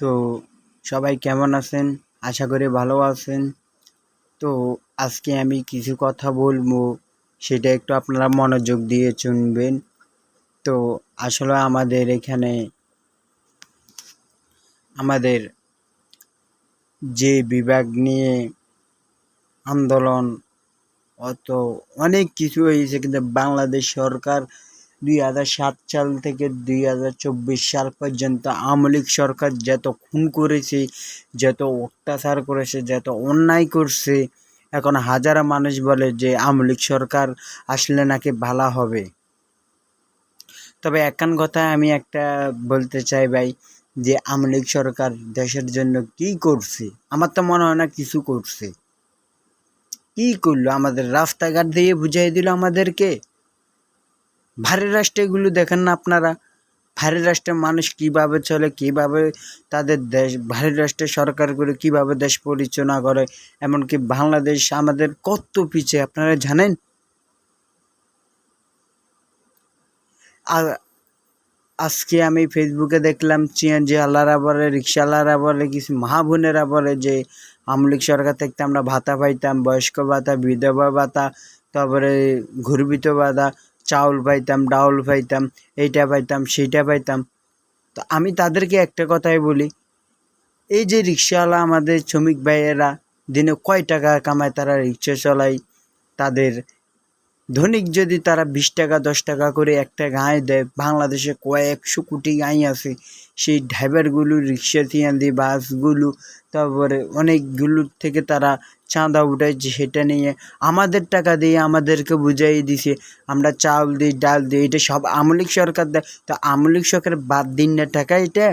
তো সবাই কেমন আছেন? আশা করি ভালো আছেন। তো আজকে আমি কিছু কথা বলব, সেটা একটু আপনারা মনোযোগ দিয়ে শুনবেন। তো আসলে আমাদের এখানে, আমাদের যে বিভাগ নিয়ে আন্দোলন, অত অনেক কিছু হয়েছে, কিন্তু বাংলাদেশ সরকার দুই হাজার সাত সাল থেকে দুই হাজার চব্বিশ সাল পর্যন্ত আওয়ামী লীগ সরকার যত খুন করেছে, যত অত্যাচার করেছে, যত অন্যায় করছে, এখন হাজারো মানুষ বলে যে আওয়ামী লীগ সরকার আসলে নাকি ভালো হবে। তবে একান কথা আমি একটা বলতে চাই ভাই, যে আওয়ামী লীগ সরকার দেশের জন্য কি করছে? আমার তো মনে হয় না কিছু করছে। কি করল? আমাদের রাস্তাঘাট দিয়ে বুঝাই দিল আমাদেরকে। ভারী রাষ্ট্রগুলো দেখেন না আপনারা? ভারী রাষ্ট্রের মানুষ কীভাবে চলে, কীভাবে তাদের দেশ, ভারী রাষ্ট্রের সরকারগুলো কীভাবে দেশ পরিচালনা করে, এমনকি বাংলাদেশ আমাদের কত পিছিয়ে, আপনারা জানেন? আজকে আমি ফেসবুকে দেখলাম সিএনজি আলারা বলে, রিক্সাওয়ালারা বলে, কিছু মা বোনেরা বলে যে, আমলিক সরকার থেকে আমরা ভাতা পাইতাম, বয়স্ক ভাতা, বিধবা ভাতা, তারপরে ঘুরবিত ভাতা চাউল পাইতাম, ডাউল পাইতাম, এইটা পাইতাম, সেইটা পাইতাম। তো আমি তাদেরকে একটা কথাই বলি, এই যে রিক্সাওয়ালা আমাদের শ্রমিক ভাইয়েরা দিনে কয় টাকা কামায় তারা রিক্সা চলায় তাদের? ধনিক যদি তারা বিশ টাকা, দশ টাকা করে একটা গাঁয়ে দেয়, বাংলাদেশে কয়েকশো কোটি গাঁই আছে, সেই ড্রাইভারগুলো, রিক্সা দিয়ে বাসগুলো, তারপরে অনেকগুলোর থেকে তারা চাঁদা উঠাইছে সেটা নিয়ে আমাদের টাকা দিয়ে আমাদেরকে বুঝাই দিছে, আমরা চাউল দিই, ডাল দিই, এটা সব আমলিক সরকার দেয়, তো আমলিক সরকার বাদ দিন না টাকা এটা?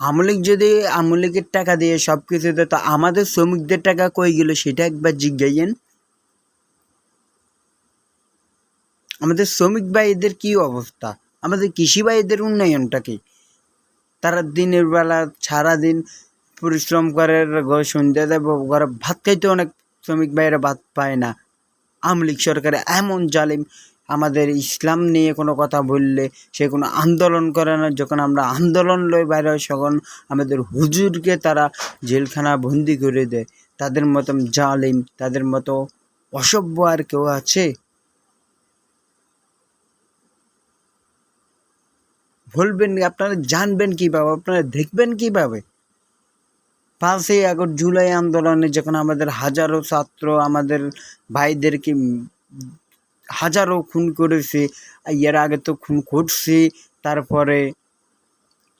আমলিক যদি আমলিকের টাকা দিয়ে সব কিছু দেয়, তো আমাদের শ্রমিকদের টাকা কই গেল সেটা একবার জিজ্ঞাসেন। আমাদের শ্রমিক ভাইদের কি অবস্থা? আমাদের কৃষি ভাইদের উন্নয়নটা কি? তারা দিনের বেলা সারাদিন পরিশ্রম করে সন্ধ্যা দেব ঘরে ভাত খাইতে অনেক শ্রমিক ভাইয়েরা ভাত পায় না। আমলিক সরকার এমন জালিম, আমাদের ইসলাম নিয়ে কোনো কথা বললে সে কোনো আন্দোলন করে না। যখন আমরা আন্দোলন লই বাইরে তখন আমাদের হুজুরকে তারা জেলখানা বন্দি করে দেয়। তাদের মতন জালিম, তাদের মতো অসভ্য আর কেউ আছে? বলবেন আপনারা জানবেন কীভাবে, আপনারা দেখবেন কীভাবে? পাঁচই আগস্ট জুলাই আন্দোলনে যখন আমাদের হাজারো ছাত্র, আমাদের ভাইদেরকে হাজারো খুন করেছে, এর আগে তো খুন করছে তারপরে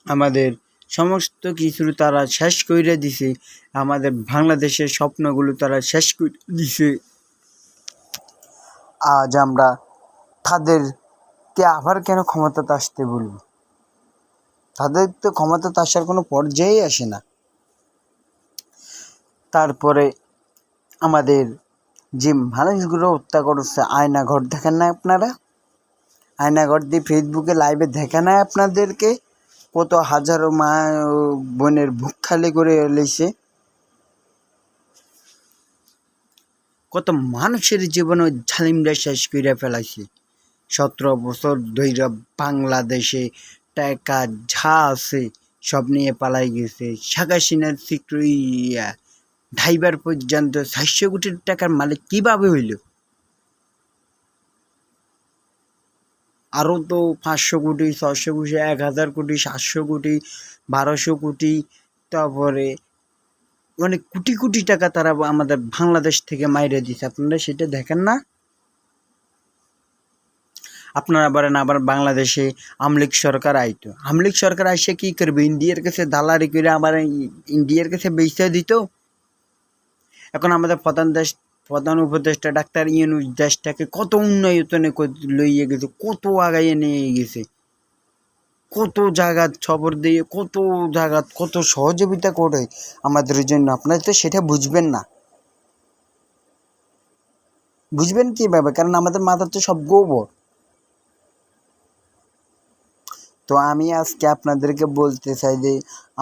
আমাদের সমস্ত কিছু তারা শেষ করে দিছে, আমাদের বাংলাদেশের স্বপ্নগুলো তারা শেষ করে দিছে। আজ আমরা তাদেরকে আবার কেন ক্ষমতাতে আসতে বলব? তাদের তো ক্ষমতা ক্ষমতাতে আসার কোনো পর্যায়েই আসে না। তারপরে আমাদের যে মানুষগুলো হত্যা করছে, আয়নাঘর দেখেন না আপনারা? আয়নাঘর দিয়ে ফেসবুকে লাইভে দেখে না আপনাদেরকে? কত হাজারো মা বোনের বুক খালি করে এলেছে কত মানুষের জীবন ঝালিমরা শেষ করে ফেলাইছে। সতেরো বছর ধৈর্য বাংলাদেশে টাকা যা আছে সব নিয়ে পালাই গেছে। শেখ হাসিনার সিক্রিয়া ড্রাইভার পর্যন্ত চারশো কোটি টাকার মালিক কীভাবে হইল? আরও তো পাঁচশো কোটি ছশো কোটি, এক হাজার কোটি, সাতশো কোটি, বারোশো কোটি, তারপরে অনেক কোটি কোটি টাকা তারা আমাদের বাংলাদেশ থেকে মাইরে দিছে। আপনারা সেটা দেখেন না? আপনারা বলেন আবার বাংলাদেশে আমলিক সরকার আইতো। আমলিক সরকার আইসে কি করবে? ইন্ডিয়ার কাছে দালারি করে আবার ইন্ডিয়ার কাছে বেচতে দিত? এখন আমাদের প্রধান দেশ, প্রধান উপদেষ্টা ডাক্তার ইউনুস দেশটাকে কত উন্নয়তনে লইয়ে গেছে, কত আগাইয়ে নিয়ে গেছে। কত জায়গা খবর দিয়ে, কত জায়গা কত সহযোগিতা করে আমাদের জন্য। আপনারা তো সেটা বুঝবেন না। বুঝবেন কীভাবে? কারণ আমাদের মাথা তো সব গোবর। তো আমি আজকে আপনাদেরকে বলতে চাই যে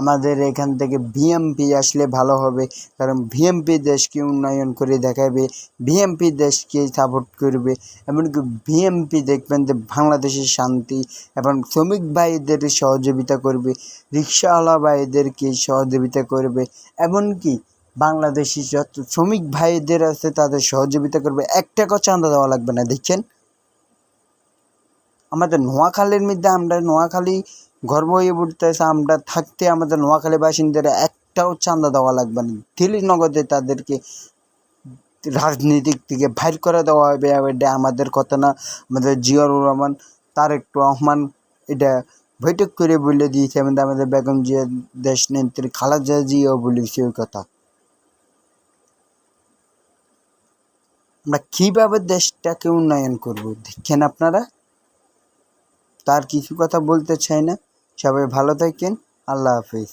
আমাদের এখান থেকে ভিএমপি আসলে ভালো হবে। কারণ ভিএমপি দেশকে উন্নয়ন করে দেখাবে ভিএমপি দেশকে সাপোর্ট করবে। এমনকি ভিএমপি দেখবেন যে বাংলাদেশের শান্তি এবং শ্রমিক ভাইদের সহযোগিতা করবে, রিক্সাওয়ালা ভাইদেরকে সহযোগিতা করবে। এমনকি বাংলাদেশি যত শ্রমিক ভাইদের আছে তাদের সহযোগিতা করবে। একটা কথা চাঁদা দেওয়া লাগবে না দেখছেন আমাদের নোয়াখালীর মধ্যে আমরা নোয়াখালী গর্ব হয়ে উঠতেছে আমরা থাকতে আমাদের নোয়াখালী বাসিন্দারা একটাও চাঁদা দেওয়া লাগবে না। দিল্লি নগদে তাদেরকে রাজনীতিক থেকে বাইর করে দেওয়া হবে, এটা আমাদের কথা না। আমাদের জিয়াউর রহমান, তারেক রহমান, এটা বৈঠক করে বলে দিয়েছে, আমাদের আমাদের বেগম জিয়া দেশ নেত্রী খালেদা জিয়াও বলেছে ওই কথা। আমরা কীভাবে দেশটাকে উন্নয়ন করব দেখছেন আপনারা? তার কিছু কথা বলতে চাই না। সবাই ভালো থাকেন। আল্লাহ হাফিজ।